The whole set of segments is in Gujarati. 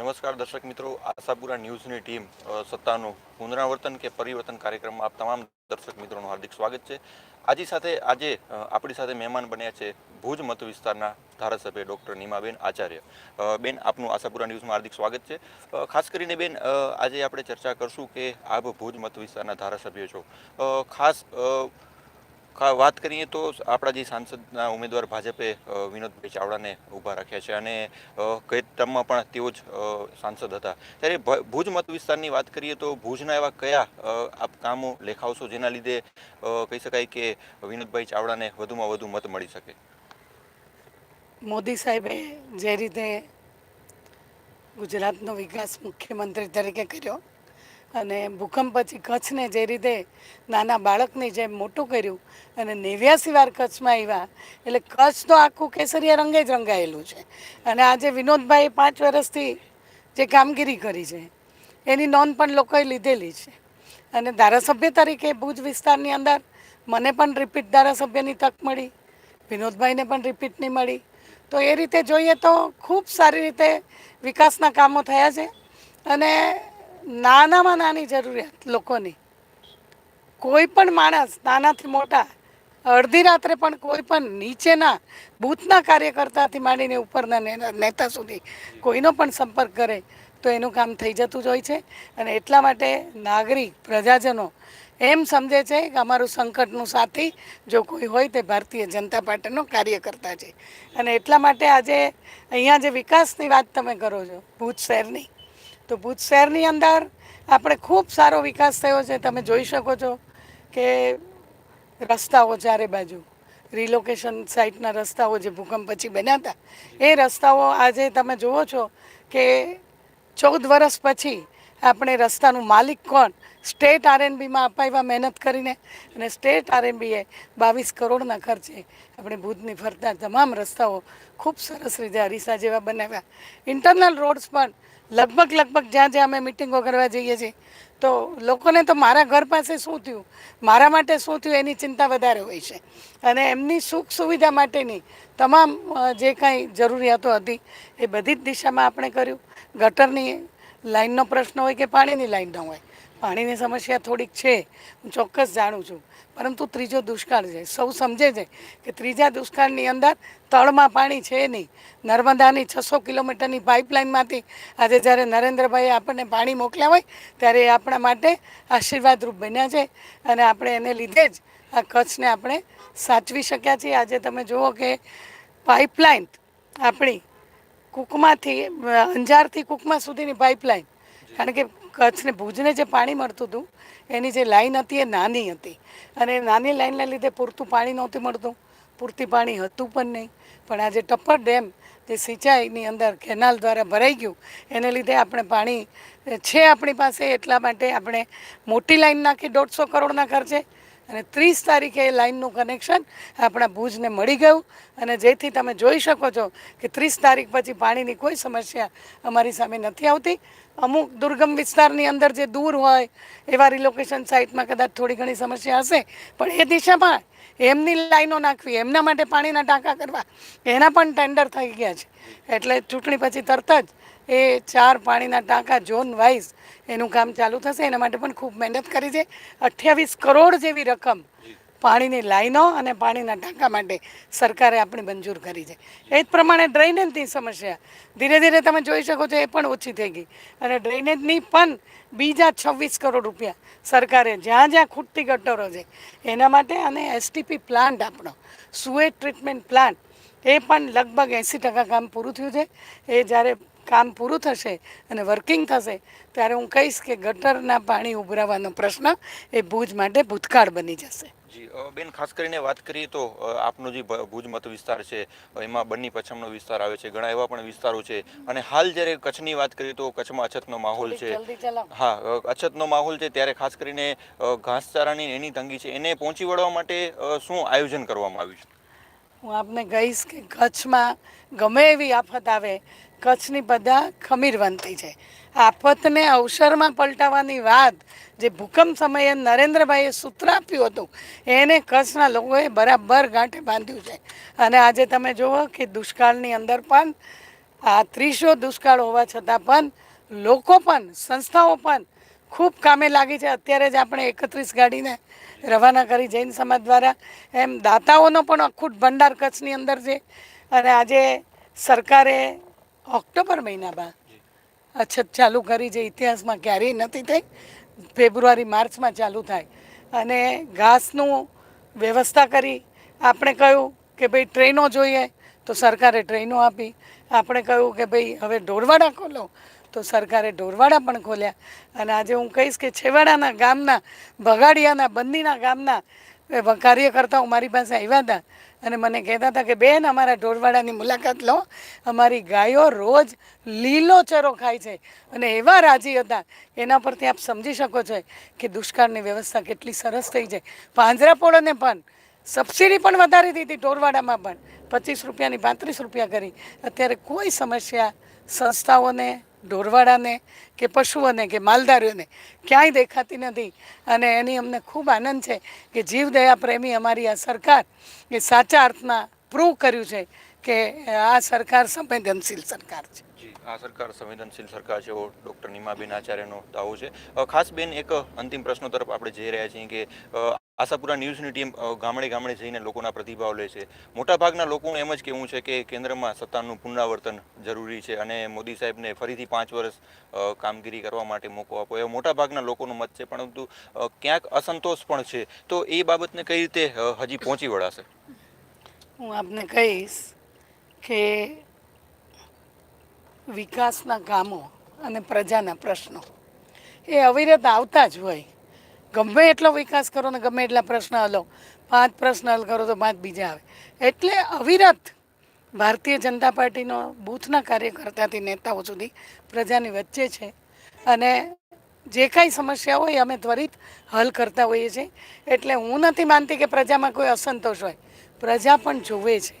નમસ્કાર દર્શક મિત્રો, આશાપુરા ન્યૂઝની ટીમ સત્તાનું પુનરાવર્તન કે પરિવર્તન કાર્યક્રમમાં આપ તમામ દર્શક મિત્રોનું હાર્દિક સ્વાગત છે. આજી સાથે, આજે આપણી સાથે મહેમાન બન્યા છે ભુજ મત વિસ્તારના ધારાસભ્ય ડૉક્ટર નીમાબેન આચાર્ય. બેન, આપનું આશાપુરા ન્યૂઝમાં હાર્દિક સ્વાગત છે. ખાસ કરીને બેન આજે આપણે ચર્ચા કરશું કે આપ ભુજ મત વિસ્તારના ધારાસભ્ય છો. ખાસ વાત કરીએ તો આપણા જે સાંસદના ઉમેદવાર ભાજપે વિનોદભાઈ ચાવડાને ઊભા રાખ્યા છે અને ગઈ ટર્મમાં પણ તેઓ જ સાંસદ હતા. ત્યારે ભુજ મત વિસ્તારની વાત કરીએ તો ભુજના એવા કયા આપ કામો લેખાવશો જેના લીધે કહી શકાય કે વિનોદભાઈ ચાવડાને વધુમાં વધુ મત મળી શકે? મોદી સાહેબે જે રીતે ગુજરાતનો વિકાસ મુખ્યમંત્રી તરીકે કર્યો અને ભૂકંપ પછી કચ્છને જે રીતે નાના બાળકની જેમ મોટું કર્યું અને નેવ્યાસી વાર કચ્છમાં આવ્યા, એટલે કચ્છ તો આખું કેસરિયા રંગે જ રંગાયેલું છે. અને આજે વિનોદભાઈ પાંચ વર્ષથી જે કામગીરી કરી છે, એની નોંધ પણ લોકોએ લીધેલી છે. અને ધારાસભ્ય તરીકે ભુજ વિસ્તારની અંદર મને પણ રિપીટ ધારાસભ્યની તક મળી, વિનોદભાઈને પણ રિપીટની મળી. તો એ રીતે જોઈએ તો ખૂબ સારી રીતે વિકાસના કામો થયા છે. અને નાનામાં નાની જરૂરિયાત લોકોની. કોઈ પણ માણસ નાનાથી મોટા, અડધી રાત્રે પણ કોઈ પણ નીચેના, બૂથના કાર્યકર્તાથી માંડીને ઉપરના નેતા સુધી કોઈનો પણ સંપર્ક કરે, તો એનું કામ થઈ જતું જ હોય છે. અને એટલા માટે નાગરિક, પ્રજાજનો એમ સમજે છે કે અમારું સંકટનું સાથી જો કોઈ હોય તે ભારતીય જનતા પાર્ટીનો કાર્યકર્તા છે. અને એટલા માટે આજે અહીંયા જે વિકાસની વાત તમે કરો છો, ભુજ શહેરની તો ભુજ શહેરની અંદર આપણે ખૂબ સારો વિકાસ થયો છે. તમે જોઈ શકો છો કે રસ્તાઓ ચારે બાજુ રિલોકેશન સાઇટના રસ્તાઓ જે ભૂકંપ પછી બન્યા હતા, એ રસ્તાઓ આજે તમે જુઓ છો કે ચૌદ વર્ષ પછી આપણે રસ્તાનું માલિક કોણ? સ્ટેટ આરએનબીમાં અપાવ્યા મહેનત કરીને અને સ્ટેટ આરએનબીએ બાવીસ કરોડના ખર્ચે આપણે ભુજની ફરતા તમામ રસ્તાઓ ખૂબ સરસ રીતે અરીસા જેવા બનાવ્યા. ઇન્ટરનલ રોડ્સ પણ લગભગ લગભગ જ્યાં જ્યાં અમે મિટિંગો કરવા જઈએ છીએ, તો લોકોને તો મારા ઘર પાસે શું થયું? મારા માટે શું થયું એની ચિંતા વધારે હોય છે. અને એમની સુખ સુવિધા માટેની તમામ જે કાંઈ જરૂરિયાતો હતી, એ બધી જ દિશામાં આપણે કર્યું. ગટરની લાઇનનો પ્રશ્ન હોય કે પાણીની લાઇનનો હોય પાણીની સમસ્યા થોડીક છે, હું ચોક્કસ જાણું છું. પરંતુ ત્રીજો દુષ્કાળ છે. સૌ સમજે છે કે ત્રીજા દુષ્કાળની અંદર તળમાં પાણી છે નહીં. નર્મદાની છસો કિલોમીટરની પાઇપલાઇનમાંથી આજે જ્યારે નરેન્દ્રભાઈએ આપણને પાણી મોકલ્યા હોય, ત્યારે એ આપણા માટે આશીર્વાદરૂપ બન્યા છે અને આપણે એને લીધે જ આ કચ્છને આપણે સાચવી શક્યા છીએ. આજે તમે જુઓ કે પાઇપલાઇન આપણી કુકમાંથી અંજારથી કુકમા સુધીની પાઇપલાઇન કારણ કે કચ્છને ભુજને જે પાણી મળતું હતું, એની જે લાઈન હતી એ નાની હતી. અને નાની લાઈનના લીધે પૂરતું પાણી નહોતું મળતું. પૂરતી પાણી હતું પણ નહીં. પણ આજે ટપ્પર ડેમ જે સિંચાઈની અંદર કેનાલ દ્વારા ભરાઈ ગયું, એને લીધે આપણે પાણી છે આપણી પાસે એટલા માટે આપણે મોટી લાઈન નાખી દોઢસો કરોડના ખર્ચે અને ત્રીસ તારીખે એ લાઇનનું કનેક્શન આપણા ભુજને મળી ગયું. અને જેથી તમે જોઈ શકો છો કે ત્રીસ તારીખ પછી પાણીની કોઈ સમસ્યા અમારી સામે નથી આવતી. અમુક દુર્ગમ વિસ્તારની અંદર જે દૂર હોય એવા રિલોકેશન સાઇટમાં કદાચ થોડી ઘણી સમસ્યા હશે, પણ એ દિશામાં એમની લાઈનો નાખવી, એમના માટે પાણીના ટાંકા કરવા, એના પણ ટેન્ડર થઈ ગયા છે. એટલે ચૂંટણી પછી તરત જ એ ચાર પાણીના ટાંકા ઝોન વાઇઝ એનું કામ ચાલુ થશે. એના માટે પણ ખૂબ મહેનત કરી છે. અઠ્યાવીસ કરોડ જેવી રકમ પાણીની લાઈનો અને પાણીના ટાંકા માટે સરકારે આપણી મંજૂર કરી છે. એ જ પ્રમાણે ડ્રેનેજની સમસ્યા. ધીરે ધીરે તમે જોઈ શકો છો, એ પણ ઓછી થઈ ગઈ. અને ડ્રેનેજની પણ બીજા છવ્વીસ કરોડ રૂપિયા સરકારે જ્યાં જ્યાં ખૂટતી ગટરો છે, એના માટે અને એસટીપી પ્લાન્ટ આપણો સુએજ ટ્રીટમેન્ટ પ્લાન્ટ એ પણ લગભગ એંસી ટકા કામ પૂરું થયું છે. એ જ્યારે કામ પૂરું થશે અને વર્કિંગ થશે ત્યારે હું કહીશ કે ગટરના પાણી ઉભરાવાનો પ્રશ્ન એ ભુજ માટે ભૂતકાળ બની જશે. જી બેન ખાસ કરીને વાત કરીએ તો આપનો જે ભુજ મત વિસ્તાર છે એમાં બન્ની પચ્છમનો વિસ્તાર આવે છે ઘણા એવા પણ વિસ્તારો છે. અને હાલ જ્યારે કચ્છની વાત કરીએ તો કચ્છમાં અછતનો માહોલ છે. હા અછતનો માહોલ છે ત્યારે ખાસ કરીને ઘાસચારાની એની તંગી છે. એને પહોંચી વળવા માટે શું આયોજન કરવામાં આવ્યું છે? હું આપને કહીશ કે કચ્છમાં ગમે એવી આફત આવે, કચ્છની બધા ખમીરવંતી છે. આફતને અવસરમાં પલટાવવાની વાત જે ભૂકંપ સમયે નરેન્દ્રભાઈએ સૂત્ર આપ્યું હતું, એને કચ્છના લોકોએ બરાબર ગાંઠે બાંધ્યું છે. અને આજે તમે જુઓ કે દુષ્કાળની અંદર પણ, આ ત્રીસો દુષ્કાળ હોવા છતાં પણ લોકો પણ, સંસ્થાઓ પણ ખૂબ કામે લાગી છે. અત્યારે જ આપણે એકત્રીસ ગાડીને રવાના કરી જૈન સમાજ દ્વારા. એમ દાતાઓનો પણ અખૂટ ભંડાર કચ્છની અંદર છે. અને આજે સરકારે ઓક્ટોબર મહિનામાં અછત ચાલુ કરી જે ઇતિહાસમાં ક્યારેય નથી થઈ, ફેબ્રુઆરી, માર્ચમાં ચાલુ થાય. અને ઘાસનું વ્યવસ્થા કરી આપણે કહ્યું કે ભાઈ ટ્રેનો જોઈએ, તો સરકારે ટ્રેનો આપી. આપણે કહ્યું કે ભાઈ હવે ઢોરવાડા ખોલો તો સરકારે ઢોરવાડા પણ ખોલ્યા. અને આજે હું કહીશ કે છેવાડાના ગામના, ભગાડિયાના, બંદીના ગામના કાર્યકર્તાઓ મારી પાસે આવ્યા હતા. અને મને કહેતા હતા કે, બેન, અમારા ઢોરવાડાની મુલાકાત લો. અમારી ગાયો રોજ લીલો ચરો ખાય છે. અને એવા રાજી હતા. એના પરથી આપ સમજી શકો છો કે દુષ્કાળની વ્યવસ્થા કેટલી સરસ થઈ છે. પાંજરાપોળોને પણ સબસિડી પણ વધારી દીધી ઢોરવાડામાં પણ. પચીસ રૂપિયાની પાંત્રીસ રૂપિયા કરી. અત્યારે કોઈ સમસ્યા સંસ્થાઓને ઢોરવાડાને કે પશુઓને કે માલધારીઓને ક્યાંય દેખાતી નથી. અને એની અમને ખૂબ આનંદ છે કે જીવદયા પ્રેમી અમારી આ સરકાર એ સાચા અર્થમાં પ્રૂવ કર્યું છે કે આ સરકાર સંવેદનશીલ સરકાર છે. આ સરકાર સંવેદનશીલ સરકાર છે એવો ડૉક્ટર નીમાબેન આચાર્યનો દાવો છે. ખાસ બેન એક અંતિમ પ્રશ્નો તરફ આપણે જઈ રહ્યા છીએ કે આશાપુરા ન્યૂઝની ટીમ ગામડે ગામડે જઈને લોકોના પ્રતિભાવ લે છે. મોટાભાગના લોકોનું એમ જ કહેવું છે કે કેન્દ્રમાં સત્તાનું પુનરાવર્તન જરૂરી છે અને મોદી સાહેબને ફરીથી પાંચ વર્ષ કામગીરી કરવા માટે મોકો આપો. એવો મોટાભાગના લોકોનો મત છે, પરંતુ ક્યાંક અસંતોષ પણ છે. તો એ બાબતને કઈ રીતે હજી પહોંચી વળાશે? હું આપને કહીશ કે વિકાસના કામો અને પ્રજાના પ્રશ્નો એ અવિરત આવતા જ હોય. ગમે એટલો વિકાસ કરો ને ગમે એટલા પ્રશ્ન હલો. પાંચ પ્રશ્ન હલ કરો તો પાંચ બીજા આવે. એટલે અવિરત ભારતીય જનતા પાર્ટીનો બૂથના કાર્યકર્તાથી નેતાઓ સુધી પ્રજાની વચ્ચે છે. અને જે કાંઈ સમસ્યા હોય અમે ત્વરિત હલ કરતા હોઈએ છીએ. એટલે હું નથી માનતી કે પ્રજામાં કોઈ અસંતોષ હોય. પ્રજા પણ જોવે છે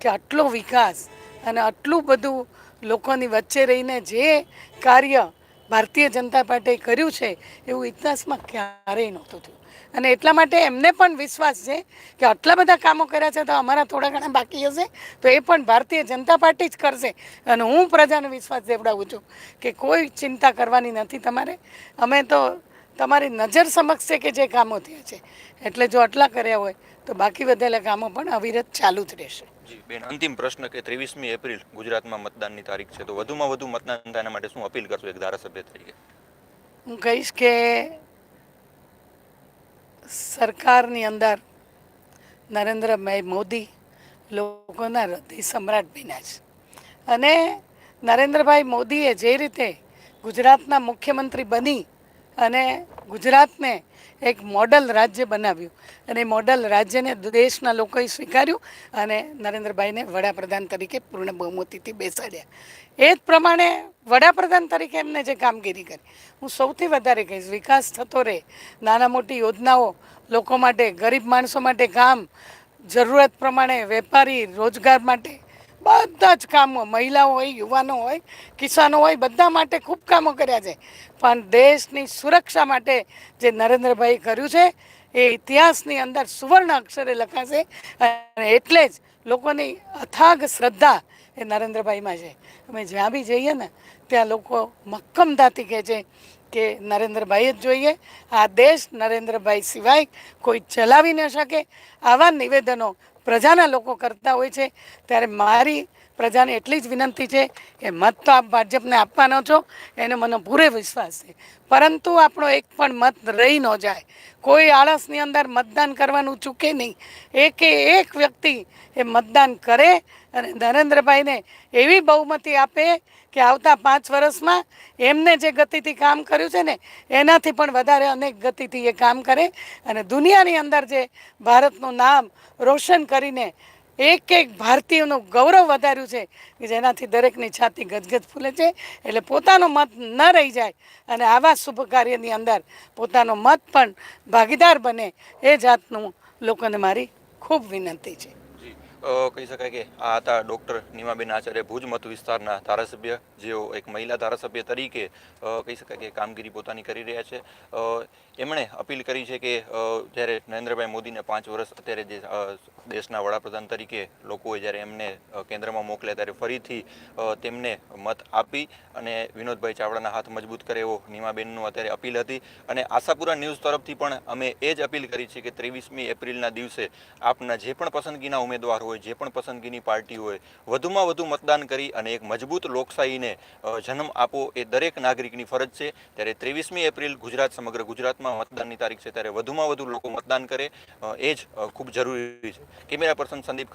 કે આટલો વિકાસ અને આટલું બધું લોકોની વચ્ચે રહીને જે કાર્ય ભારતીય જનતા પાર્ટીએ કર્યું છે એવું ઇતિહાસમાં ક્યારેય નહોતું થયું. અને એટલા માટે એમને પણ વિશ્વાસ છે કે આટલા બધા કામો કર્યા છે તો અમારા થોડા ઘણા બાકી હશે, તો એ પણ ભારતીય જનતા પાર્ટી જ કરશે. અને હું પ્રજાનો વિશ્વાસ દેવડાવું છું કે કોઈ ચિંતા કરવાની નથી તમારે. અમે તો તમારી નજર સમક્ષ છે કે જે કામો થયા છે. એટલે જો આટલા કર્યા હોય તો બાકી વધેલા કામો પણ અવિરત ચાલુ જ રહેશે. જી બેન અંતિમ પ્રશ્ન કે ત્રેવીસમી એપ્રિલ ગુજરાતમાં મતદાનની તારીખ છે તો વધુમાં વધુ મતદાન થાય માટે શું અપીલ કરશો એક ધારાસભ્ય તરીકે? હું કહીશ કે સરકારની અંદર નરેન્દ્રભાઈ મોદી લોકોના હૃદય સમ્રાટ બન્યા છે. અને નરેન્દ્રભાઈ મોદીએ જે રીતે ગુજરાતના મુખ્યમંત્રી બની અને ગુજરાતને એક મોડલ રાજ્ય બનાવ્યું. અને મોડલ રાજ્યને દેશના લોકોએ સ્વીકાર્યું અને નરેન્દ્રભાઈને વડાપ્રધાન તરીકે પૂર્ણ બહુમતીથી બેસાડ્યા. એ જ પ્રમાણે વડાપ્રધાન તરીકે એમને જે કામગીરી કરી, હું સૌથી વધારે કહીશ, વિકાસ થતો રહે, નાના મોટી યોજનાઓ લોકો માટે, ગરીબ માણસો માટે કામ જરૂરત પ્રમાણે વેપારી, રોજગાર માટે બધા જ કામો મહિલાઓ હોય, યુવાનો હોય, કિસાનો હોય, બધા માટે ખૂબ કામો કર્યા છે. પણ દેશની સુરક્ષા માટે જે નરેન્દ્રભાઈ કર્યું છે, એ ઇતિહાસની અંદર સુવર્ણ અક્ષરે લખાશે અને એટલે જ લોકોની અથાગ શ્રદ્ધા એ નરેન્દ્રભાઈમાં છે. અમે જ્યાં બી જઈએ ને, ત્યાં લોકો મક્કમતાથી કહે છે કે નરેન્દ્રભાઈ જ જોઈએ. આ દેશ નરેન્દ્રભાઈ સિવાય કોઈ ચલાવી ન શકે. આવા નિવેદનો પ્રજાના લોકો કરતા હોય છે ત્યારે મારી પ્રજાને એટલી જ વિનંતી છે કે મત તો આપ ભાજપને આપવાનો છો, એને મને પૂરે વિશ્વાસ છે. પરંતુ આપણો એક પણ મત રહી ન જાય, કોઈ આળસની અંદર મતદાન કરવાનું ચૂકે નહીં. એકે એક વ્યક્તિ એ મતદાન કરે અને નરેન્દ્રભાઈને એવી બહુમતી આપે કે આવતા પાંચ વર્ષમાં એમને જે ગતિથી કામ કર્યું છે ને, એનાથી પણ વધારે અનેક ગતિથી એ કામ કરે અને દુનિયાની અંદર જે ભારતનું નામ રોશન કરીને એક એક ભારતીયનું ગૌરવ વધાર્યું છે કે જેનાથી દરેકની છાતી ગદગદ ફૂલે છે એટલે પોતાનો મત ન રહી જાય અને આવા શુભ કાર્યની અંદર પોતાનો મત પણ ભાગીદાર બને એ જાતનું લોકોને મારી ખૂબ વિનંતી છે. કહી શકાય કે આ હતા ડૉક્ટર નીમાબેન આચાર્ય ભુજ મત વિસ્તારના ધારાસભ્ય, જેઓ એક મહિલા ધારાસભ્ય તરીકે કહી શકાય કે કામગીરી પોતાની કરી રહ્યા છે. એમણે અપીલ કરી છે કે જ્યારે નરેન્દ્રભાઈ મોદીને પાંચ વર્ષ અત્યારે જે દેશના વડાપ્રધાન તરીકે લોકોએ જ્યારે એમને કેન્દ્રમાં મોકલ્યા ત્યારે ફરીથી તેમને મત આપી અને વિનોદભાઈ ચાવડાના હાથ મજબૂત કરે એવો નીમાબેનનું અત્યારે અપીલ હતી. અને આશાપુરા ન્યૂઝ તરફથી પણ અમે એ જ અપીલ કરી છે કે ત્રેવીસમી એપ્રિલના દિવસે આપના જે પણ પસંદગીના ઉમેદવાર હોય, જે પણ પસંદગીની પાર્ટી હોય, વધુમાં વધુ મતદાન કરી અને એક મજબૂત લોકશાહીને જન્મ આપો એ દરેક નાગરિકની ફરજ છે. ત્યારે ત્રેવીસમી એપ્રિલ ગુજરાત સમગ્ર ગુજરાતમાં મતદાનની તારીખ છે. ત્યારે વધુમાં વધુ લોકો મતદાન કરે એ જ ખૂબ જરૂરી છે. Camera person Sandeep